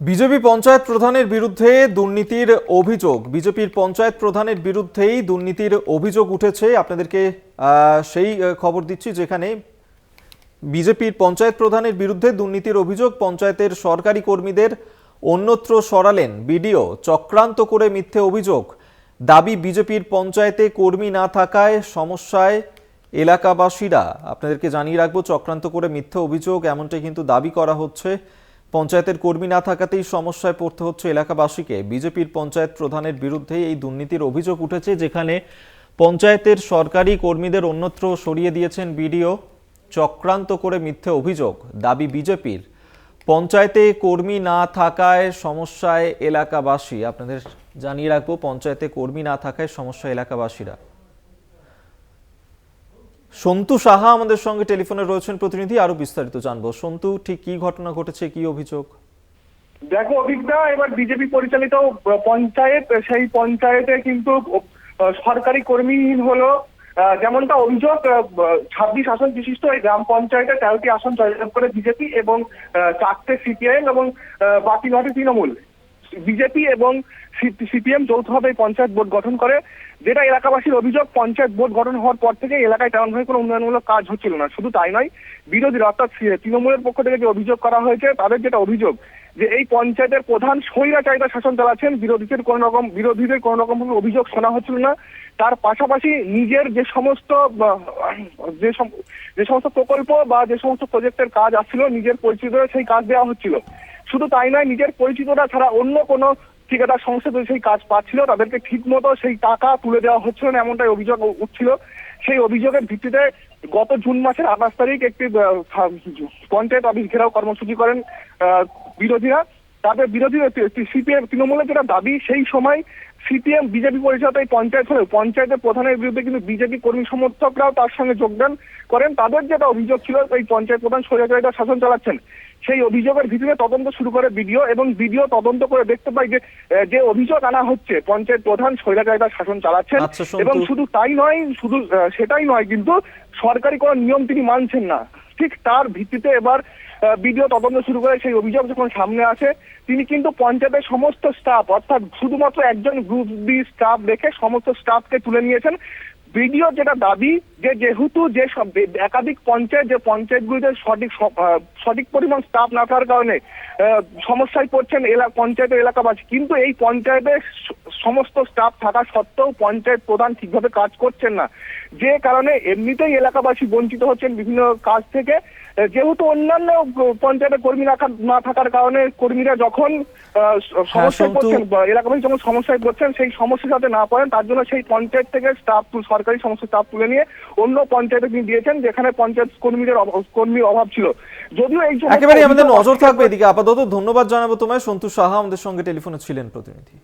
BJP panchayat প্রধানের বিরুদ্ধে দুর্নীতির অভিযোগ। বিজেপির পঞ্চায়েত প্রধানের বিরুদ্ধেই দুর্নীতির অভিযোগ উঠেছে। আপনাদেরকে সেই খবর দিচ্ছি যেখানে বিজেপির পঞ্চায়েত প্রধানের বিরুদ্ধে দুর্নীতির অভিযোগ পঞ্চায়েতের সরকারি কর্মীদের অন্যত্র সরালেন বিডিও। চক্রান্ত করে মিথ্যে অভিযোগ। দাবি বিজেপির পঞ্চায়েতে কর্মী না থাকায় সমস্যায় এলাকাবাসীরা। আপনাদেরকে জানিয়ে রাখব, চক্রান্ত করে মিথ্যে অভিযোগ, এমনটাই কিন্তু দাবি করা হচ্ছে। পঞ্চায়েতের কর্মী না থাকাতেই সমস্যায় পড়তে হচ্ছে এলাকাবাসীকে। বিজেপির পঞ্চায়েত প্রধানের বিরুদ্ধে এই দুর্নীতির অভিযোগ উঠেছে, যেখানে পঞ্চায়েতের সরকারি কর্মীদের অন্যত্র সরিয়ে দিয়েছেন বিডিও। চক্রান্ত করে মিথ্যে অভিযোগ, দাবি বিজেপির। পঞ্চায়েতে কর্মী না থাকায় সমস্যায় এলাকাবাসী। আপনাদের জানিয়ে রাখব, পঞ্চায়েতে কর্মী না থাকায় সমস্যা এলাকাবাসীরা। সন্তু সাহা আমাদের সঙ্গে টেলিফোনে রয়েছেন প্রতিনিধি, আরও বিস্তারিত জানব। সন্তু, ঠিক কি ঘটনা ঘটেছে, কি অভিযোগ? দেখো অভিজ্ঞতা এবার বিজেপি পরিচালিত পঞ্চায়েত, সেই পঞ্চায়েতে কিন্তু সরকারি কর্মীহীন হলো। যেমনটা অভিযোগ ছাব্বিশ আসন বিশিষ্ট এই গ্রাম পঞ্চায়েতে তেরোটি আসন জয়লাভ করে বিজেপি এবং চারটে সিপিআইএম এবং বাকি নটি তৃণমূল। বিজেপি এবং সিপিএম যৌথভাবে পঞ্চায়েত বোর্ড গঠন করে, যেটা এলাকাবাসীর অভিযোগ, পঞ্চায়েত বোর্ড গঠন হওয়ার পর থেকে এলাকায় তেমনভাবে কোনো উন্নয়নমূলক কাজ হচ্ছিল না। শুধু তাই নয় বিরোধীরা অর্থাৎ তৃণমূলের পক্ষ থেকে যে অভিযোগ করা হয়েছে, তাদের যেটা অভিযোগ, যে এই পঞ্চায়েতের প্রধান স্বৈরাচারিতা শাসন চালাচ্ছেন, বিরোধীদের কোন রকম, বিরোধীদের কোন রকম অভিযোগ শোনা হচ্ছিল না। তার পাশাপাশি নিজের যে সমস্ত যে যে সমস্ত প্রকল্প বা যে সমস্ত প্রজেক্টের কাজ আসছিল, নিজের পরিচিত সেই কাজ দেওয়া হচ্ছিল। শুধু তাই নয়, নিজের পরিচিতরা ছাড়া অন্য কোনো ঠিকাদার সংস্থা সেই কাজ পাচ্ছিল তাদেরকে ঠিক মতো সেই টাকা তুলে দেওয়া হচ্ছিল না, এমনটাই অভিযোগ উঠছিল। সেই অভিযোগের ভিত্তিতে গত জুন মাসের আঠাশ তারিখ একটি পঞ্চায়েত অফিস ঘেরাও কর্মসূচি করেন বিরোধীরা। তাদের বিরোধী সিপিএম তৃণমূলের যেটা দাবি সেই সময় সিপিএম বিজেপি পরিষদ এই পঞ্চায়েত হলেও পঞ্চায়েতের প্রধানের বিরুদ্ধে কিন্তু বিজেপি কর্মী সমর্থকরাও তার সঙ্গে যোগদান করেন। তাদের যেটা অভিযোগ ছিল এই পঞ্চায়েত প্রধান স্বৈরাচারিতা শাসন চালাচ্ছেন। সেই অভিযোগের ভিত্তিতে তদন্ত শুরু করে বিডিও এবং বিডিও তদন্ত করে দেখতে পাই যে যে অভিযোগ আনা হচ্ছে পঞ্চায়েত প্রধান স্বৈরাচারিতা শাসন চালাচ্ছেন। আচ্ছা, এবং শুধু তাই নয় শুধু সেটাই নয় কিন্তু সরকারি কোনো নিয়ম তিনি মানছেন না। ঠিক তার ভিত্তিতে এবার বিডিও তদন্ত শুরু করে, সেই অভিযোগ যখন সামনে আসে, তিনি কিন্তু পঞ্চায়েতের সমস্ত স্টাফ অর্থাৎ শুধুমাত্র একজন গ্রুপ বি স্টাফ দেখে সমস্ত স্টাফকে তুলে নিয়েছেন। বিডিও যেটা দাবি যে যেহেতু যে সব একাধিক পঞ্চায়েত যে পঞ্চায়েতগুলিতে সঠিক সঠিক পরিমাণ স্টাফ না থাকার কারণে সমস্যায় পড়ছেন এলাকা পঞ্চায়েতের এলাকাবাসী। কিন্তু এই পঞ্চায়েতে সমস্ত স্টাফ থাকা সত্ত্বেও পঞ্চায়েত প্রধান ঠিকভাবে কাজ করছেন না। যে কারণে এমনিতেই এলাকাবাসী বঞ্চিত হচ্ছেন বিভিন্ন কাজ থেকে। যেহেতু অন্যান্য পঞ্চায়েতের কর্মী না থাক- না থাকার কারণে কর্মীরা যখন আহ, সমস্যায় পড়ছেন এলাকাবাসী যখন সমস্যায় পড়ছেন সেই সমস্যা যাতে না পড়েন তার জন্য সেই পঞ্চায়েত থেকে স্টাফ সরকারি সমস্ত স্টাফ তুলে নিয়ে অন্য পঞ্চায়েতে তিনি দিয়েছেন যেখানে পঞ্চায়েত কর্মীদের কর্মীর অভাব ছিল। যদিও এই একেবারে আমাদের নজর থাকবে এদিকে। আপাতত ধন্যবাদ জানাব তোমায়। সন্তু সাহা আমাদের সঙ্গে টেলিফোনে ছিলেন প্রতিনিধি।